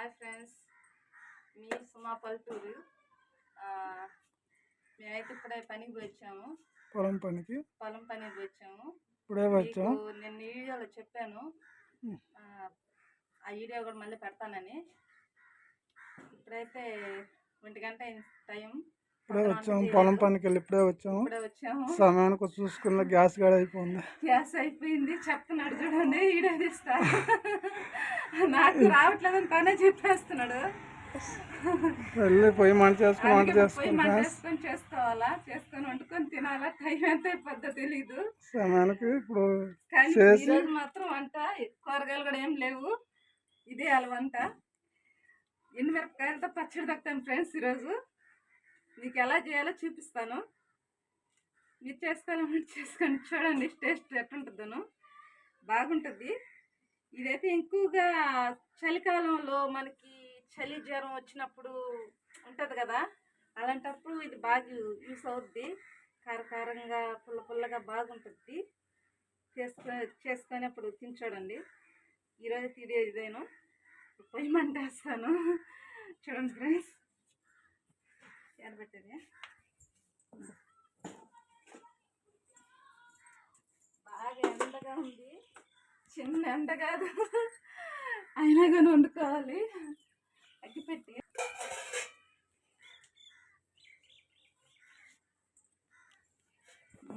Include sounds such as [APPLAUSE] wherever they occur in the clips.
Hi friends. మీ సుమా పల్లెటూరు మేమైతే ఇప్పుడే పనికి వచ్చాము. పొలం పనికి. పొలం పనికి వచ్చాము. ఇప్పుడే వచ్చాం. మీకు నేను వీడియోలో చెప్పాను. ఆ, వీడియో కూడా మళ్ళీ పెడతానని. ఇప్పుడైతే ఒంటి గంట టైం. ఇప్పుడే పొద్దున వచ్చాం వంట పొలం. పనికి వెళ్ళి ఇప్పుడే వచ్చాము. వచ్చాము. సమయానికి చూసుకున్న గ్యాస్ గాడ అయిపోయింది గ్యాస్ అయిపోయింది చెప్తున్నాడు చూడండి తీస్తా నాకు రావట్లేదని తనే చెప్పేస్తున్నాడు. వెళ్ళి పొయ్యి మంట చేసుకుని వంట చేసుకొని చేసుకోవాలా? చేసుకొని వండుకొని తినాలా? టైం ఎంత అయిపోద్దో తెలీదు. సమయానికి ఇప్పుడు చేసి- మాత్రం వంట కూరగాయలు కూడా ఏం లేవు. ఇదే వాళ్ళ వంట ఎండుమిరపకాయలతో పచ్చడి దక్కుతాను ఫ్రెండ్స్ ఈరోజు. మీకు ఎలా చేయాలో చూపిస్తాను. మీరు చేసుకోవాలని చేసుకొని చూడండి టేస్ట్ ఎట్టుంటుందను బాగుంటుంది. ఇదైతే ఎక్కువగా చలికాలంలో మనకి చలి జ్వరం వచ్చినప్పుడు ఉంటుంది కదా అలాంటప్పుడు ఇది బాగా యూస్ అవుద్ది. కారకారంగా పుల్ల పుల్లగా బాగుంటుంది. చేసుకో చేసుకొని అప్పుడు తిని చూడండి. ఈరోజు తినే ఇదేను. పొయ్యి మంట చూడండి ఫ్రెండ్స్. పెట్టేది. బాగా ఎండగా ఉంది. చిన్న ఎండ కాదు. అయినా కానీ వండుకోవాలి. అగ్గిపెట్టి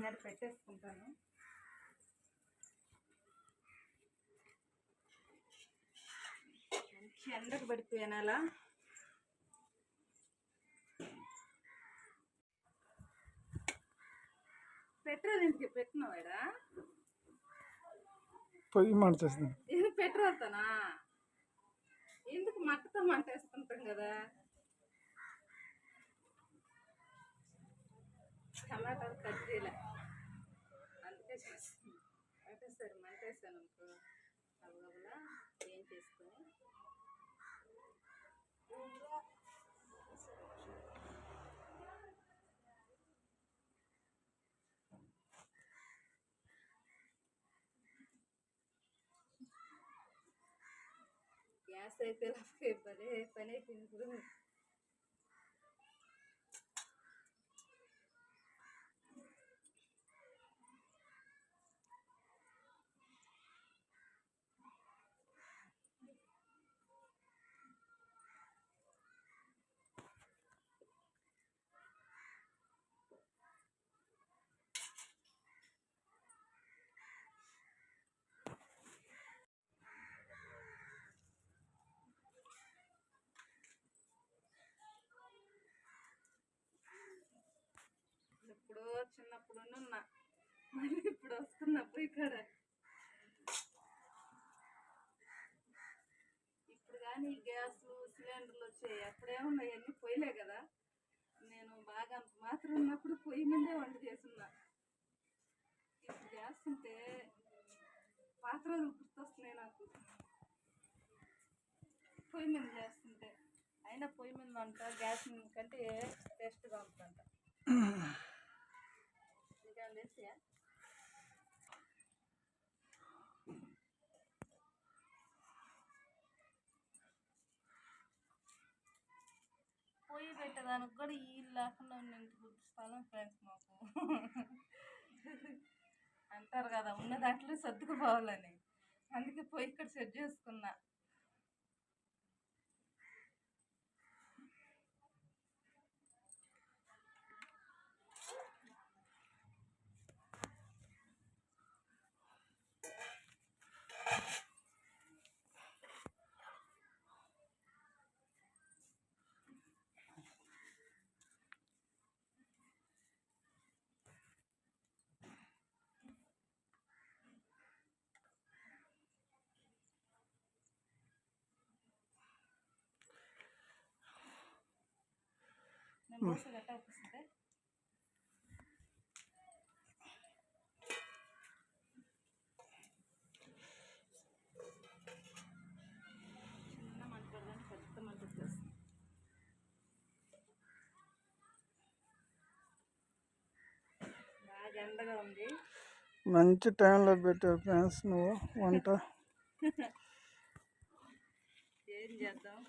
నేను పెట్టేసుకుంటాను. మంచి ఎండకు పడిపోయాను అలా. పెట్రోల్ ఇంటికి పెట్టినవాడా పొయ్యి మంట చేస్తుంది ఇది పెట్రోల్తోనా ఎందుకు మట్టతో మంట వేసుకుంటాం కదా? టమాటాలు కట్ చేయలే అందుకే చేస్తుంది అంటే సరే మంట వేసాను అనుకో అవగవలా ఏం చేసుకొని గ్యాస్ అయిపోయి పని పని అయిపోయింది ఇప్పుడు ఎప్పుడో అప్పుడు ఉన్నా మళ్ళీ ఇప్పుడు వస్తున్నప్పుడు ఇక్కడ. ఇప్పుడు కానీ గ్యాస్లు సిలిండర్లు వచ్చాయి. అప్పుడేమున్నాయి అన్నీ పొయ్యిలే కదా. నేను బాగా అంత మాత్రం ఉన్నప్పుడు పొయ్యి మీదే వంట చేస్తున్నా. ఇప్పుడు చేస్తుంటే పాత్రలు గుర్తొస్తున్నాయి నాకు. పొయ్యి మీద చేస్తుంటే. అయినా పొయ్యి మీద వంట గ్యాస్ కంటే టేస్ట్గా ఉంటుందంట. [LAUGHS] పోయి పొయ్యి పెట్టేదానికి కూడా ఈ లేకుండా ఉన్నందుకు స్థలం ఫ్రెండ్స్ మాకు. అంటారు కదా ఉన్న దాంట్లో సర్దుకుపోవాలని. అందుకే పొయ్యి ఇక్కడ సెట్ చేసుకున్నా నేను దోశ గట్ట వస్తుంది చిన్న మంట పెడదాం పెద్ద మంట వచ్చేస్తుంది బాగా ఎండగా ఉంది మంచి టైంలో పెట్టావు ఫ్రెండ్స్ నువ్వు వంట. ఏ [LAUGHS] ఏం చేద్దాం?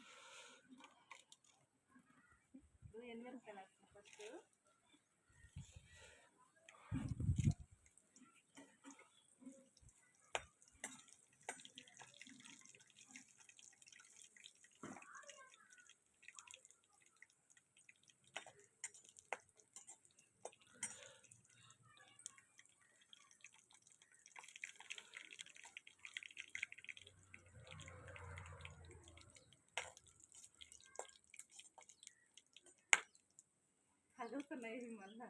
కదులుతున్నాయి మళ్ళా.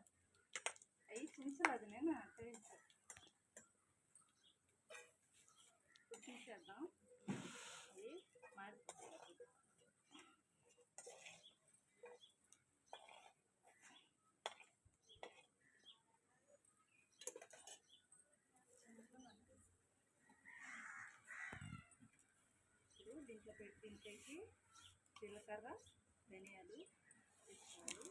అవి చించలేదు నేను అంటే చించేద్దాం అది మాడిపోతాయి దీంట్లో పెట్టి దీంట్లోకి జీలకర్ర ధనియాలు తీసుకోవాలి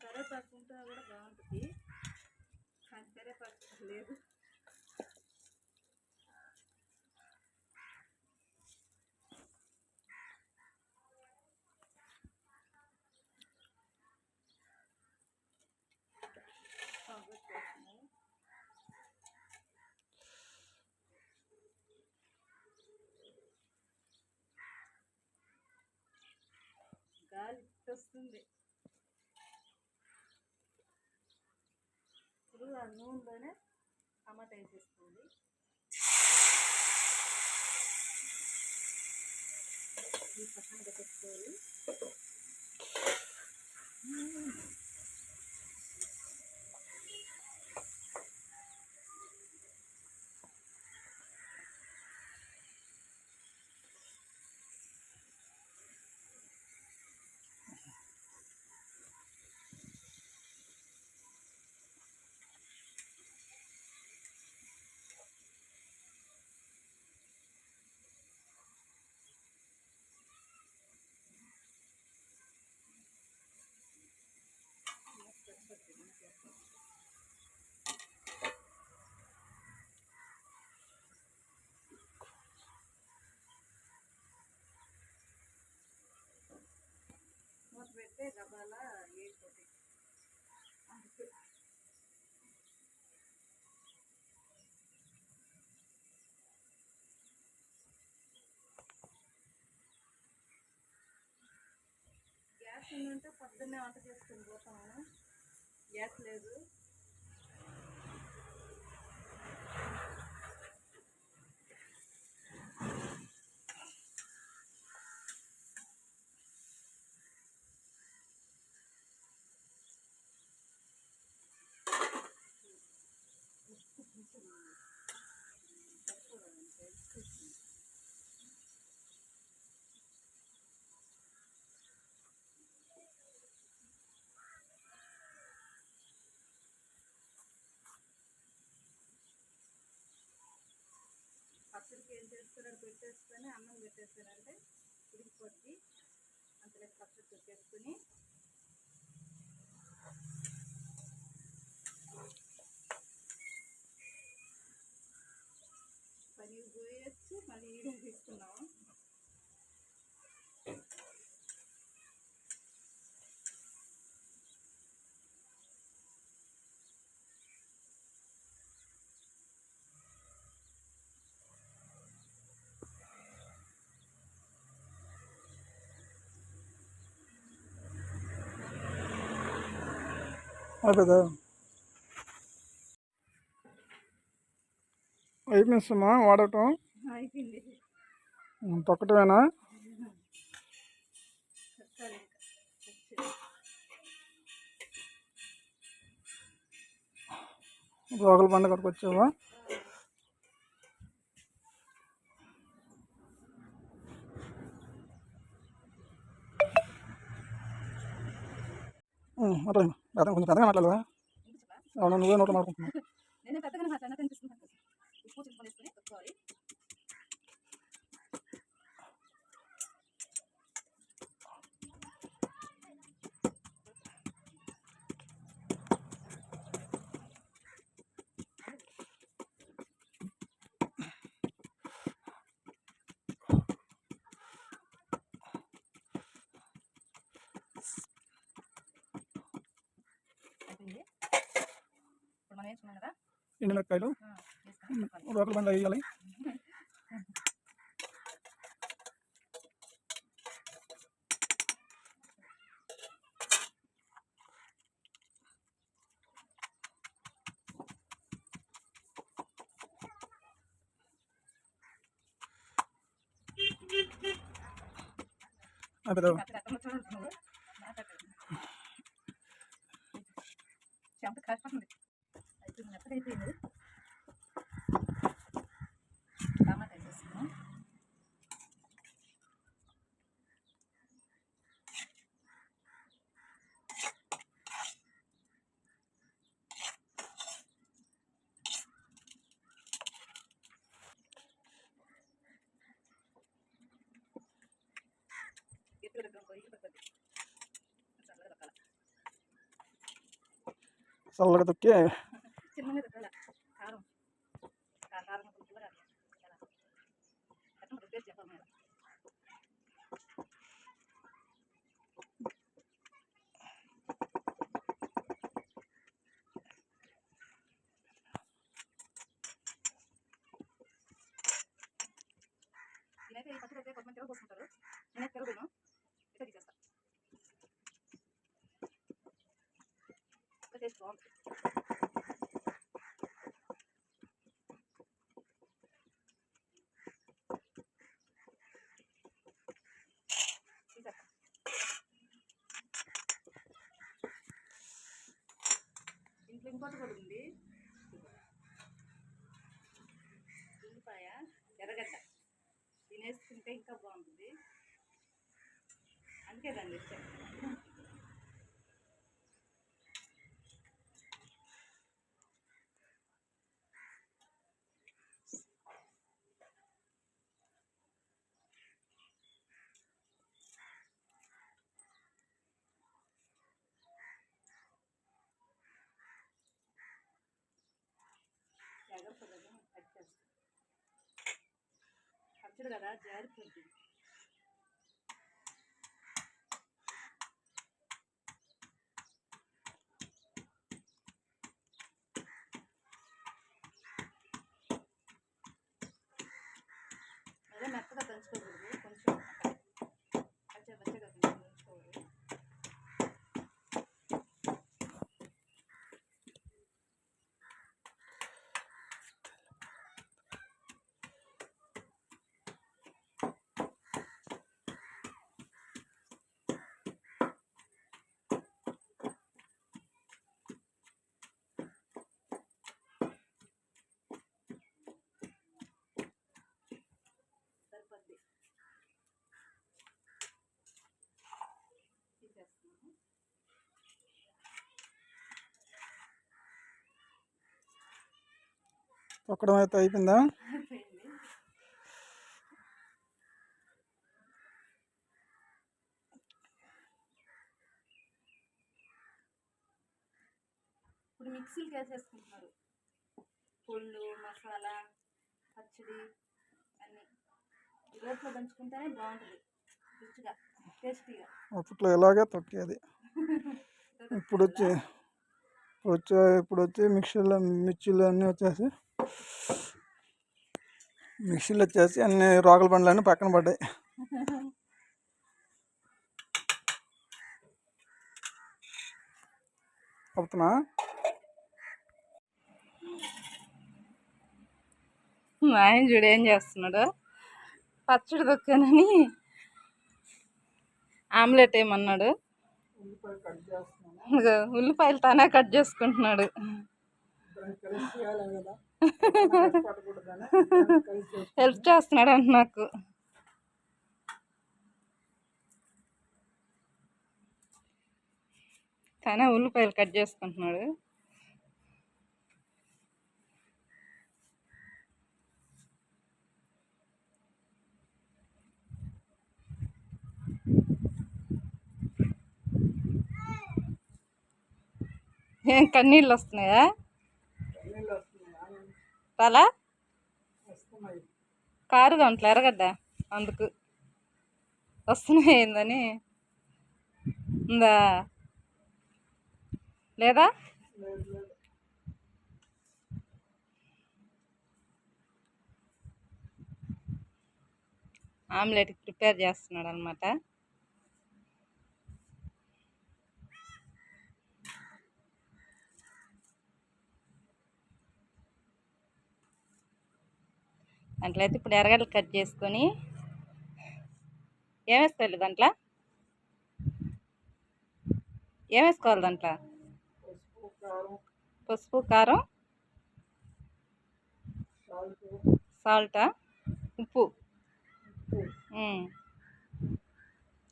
కరేపాకు ఉంటే కూడా బాగుంటుంది. కానీ కరేపాకు లేదు. గాలి వస్తుంది ఇప్పుడు ఆ నూనెలోనే టమాటా వేసేసుకోండి. ఈ పక్కన పెట్టేసుకోవాలి. అంటే పెడితే గబాలా గ్యాస్ ఉందంటే పొద్దున్నే వంట చేసుకుని పోతాము గ్యాస్ లేదు. పచ్చడికి ఏం చేస్తున్నారు పెట్టేసుకొని అన్నం పెట్టేస్తారంటే ఉడికిపోద్ది అంతలో పచ్చడి పెట్టేసుకుని ఈడ తీసుకున్నాము కదా అయిపోయిస్తామా వాడటం? అయిపోయింది. తొక్కటమేనా రోగల పండుగకు వచ్చావా? అట్లా కొంచెం పెద్దగా మాట్లాడదా నువ్వే నోట్లో మాట్లాడుకుంటున్నావు. కదా ఎండుమిరపకాయలు ఆ, వేసుకొని కలపాలి. రోకల బండ్లు వేయాలి అదే మీరు. నేనైతే ఈ పచ్చడి అయితే కొంతమంది తిరగ పోసుకుంటారు నేనైతే తిరగను ఇట్లా తీసేస్తా ఇట్లా చేసి బాగుంటుంది ఇంట్లో ఇంకోటి కూడా ఉంది. ఉల్లిపాయ ఎర్రగడ్డ. తినేసుకుంటే ఇంకా బాగుంటుంది. అందుకే దాన్ని తెచ్చాను పచ్చడి కదా జారిపోద్ది అదే మెత్తగా దంచుకోకూడదు కొంచెం పచ్చడి పచ్చగా కొంచెం దంచుకోవాలి సరిపోద్ది తీసేస్తున్నాను తొక్కడం అయితే అయిపోయిందా? అయిపోయింది ఇప్పుడు మిక్సీకి వేసేసుకుంటున్నారు. పొళ్ళు మసాలా పచ్చడి అన్నీ. ఈ రోట్లో దంచుకుంటేనే బాగుంటుంది. రుచిగా టేస్టీగా. అప్పట్లో ఇలాగే తొక్కేది. [LAUGHS] ఇప్పుడు వచ్చి ఇప్పుడు వచ్చే ఇప్పుడు వచ్చి మిక్సీలో మిర్చీలు అన్నీ వచ్చేసి మిక్సీలు వచ్చేసి అన్ని రోకల బండ్లు అన్నీ పక్కన పడ్డాయి. అవుతున్నా? మా ఆయన చూడు ఏం చేస్తున్నాడు. పచ్చడి దొక్కానని ఆమ్లెట్ ఏమన్నాడు. ఉల్లిపాయలు తానే కట్ చేసుకుంటున్నాడు. హెల్ప్ చేస్తున్నాడు అంట నాకు. తనే ఉల్లిపాయలు కట్ చేసుకుంటున్నాడు. ఏం కన్నీళ్ళు వస్తున్నాయా? రాలా కారు గంటలు ఎరగడ్డ? అందుకు. వస్తున్నాయిందని ఉందా? లేదా? ఆమ్లెట్ ప్రిపేర్ చేస్తున్నాడు అనమాట అట్లయితే ఇప్పుడు ఎర్రగడ్డలు కట్ చేసుకొని ఏం వేసుకోవాలి దాంట్లో? ఏం వేసుకోవాలి దాంట్లో? పసుపు కారం సాల్ట్ ఉప్పు.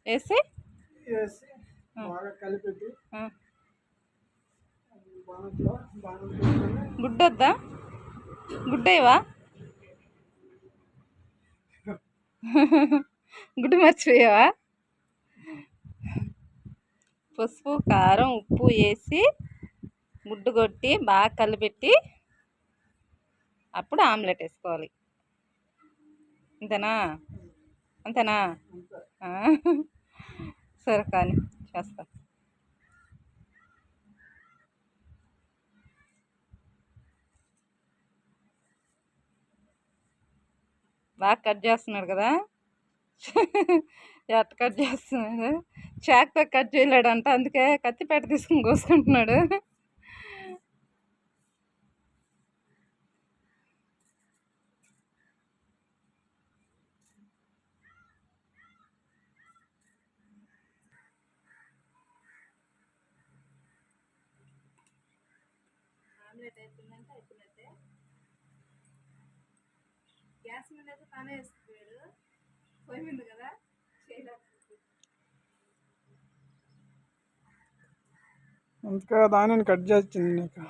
వేసి? వేసి బాగా కలిపెట్టి ఆ, బాణంలో బాణం పెట్టుకొని గుడ్డు వద్దా గుడ్డేవా? గుడ్డు మర్చిపోయావా? పసుపు కారం ఉప్పు వేసి గుడ్డు కొట్టి బాగా కలిపెట్టి అప్పుడు ఆమ్లెట్ వేసుకోవాలి. అంతేనా? అంతేనా? సరే కానీ చేస్తా. బాగా కట్ చేస్తున్నాడు కదా. [LAUGHS] ఎట్ట కట్ చేస్తున్నాడు. చాక్తో కట్ చేయలేడంట. అందుకే కత్తిపేట తీసుకుని కోసుకుంటున్నాడు. గ్యాస్ మీద అయితే తానే వేసుకుపోయాడు పొయ్యి మీద కదా? చేయలేకపోతే. అందుకే దానిని కట్ చేసింది నీకు.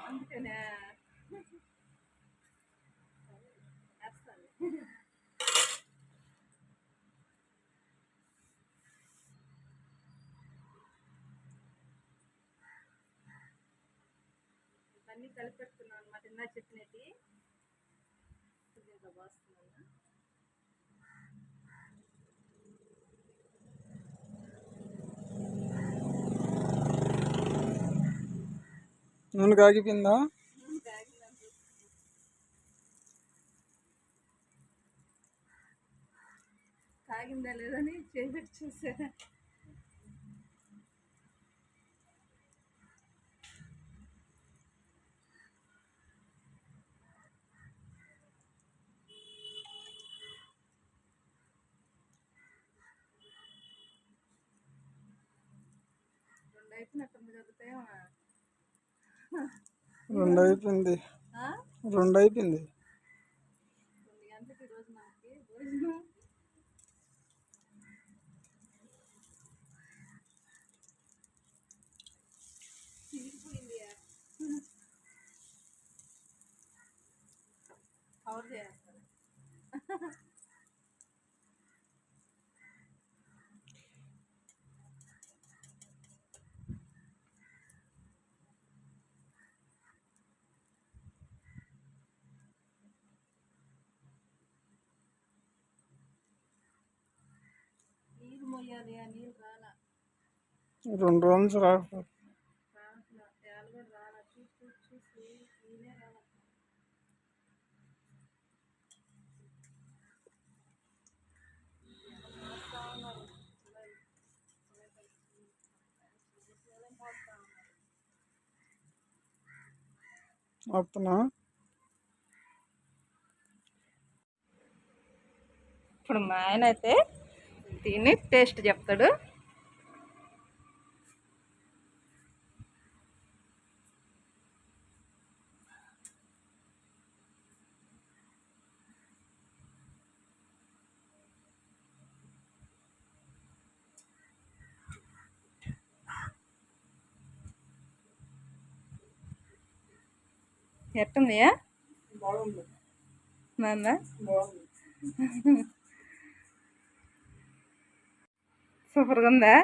ఇవన్నీ కలిపెడుతున్నాను అనమాట ఇందా చెప్పినట్టు నూనె కాగిపోయిందా కాగిందా లేదని చేపెట్టి చూసా రెండు అయిపోయినట్టుంది కదా రెండు అయిపోయింది? రెండు అయిపోయింది కవర్ చేస్తారు నీళ్ళు మొయ్యాలి ఆ నీళ్ళు రాలా. రెండు రోజులు రాకపోతే. రావట్లా తేలు కూడా రాలా. చూసి చూసి చూసి నీళ్ళే రాలా. వస్తున్నా? ఇప్పుడు మా ఆయన అయితే తిని టేస్ట్ చెప్తాడు. ఎట్టుందియా? బాగుంది. సూపర్గా ఉందా?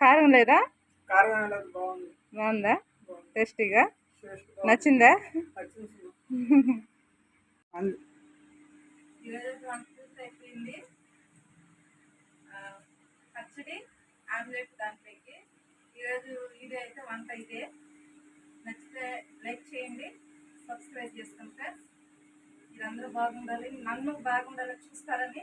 కారం లేదా? బాగుంది. బాగుందా? బాగుంది. టేస్టీగా? టేస్ట్ నచ్చిందా? పచ్చడి ఆమ్లెట్ దాంట్లోకి. ఈరోజు వీడియో అయితే వంట ఇదే. నచ్చితే లైక్ చేయండి సబ్స్క్రైబ్ చేసుకుంటే మీరందరూ బాగుండాలి. నన్ను బాగుండాలని చూస్తారని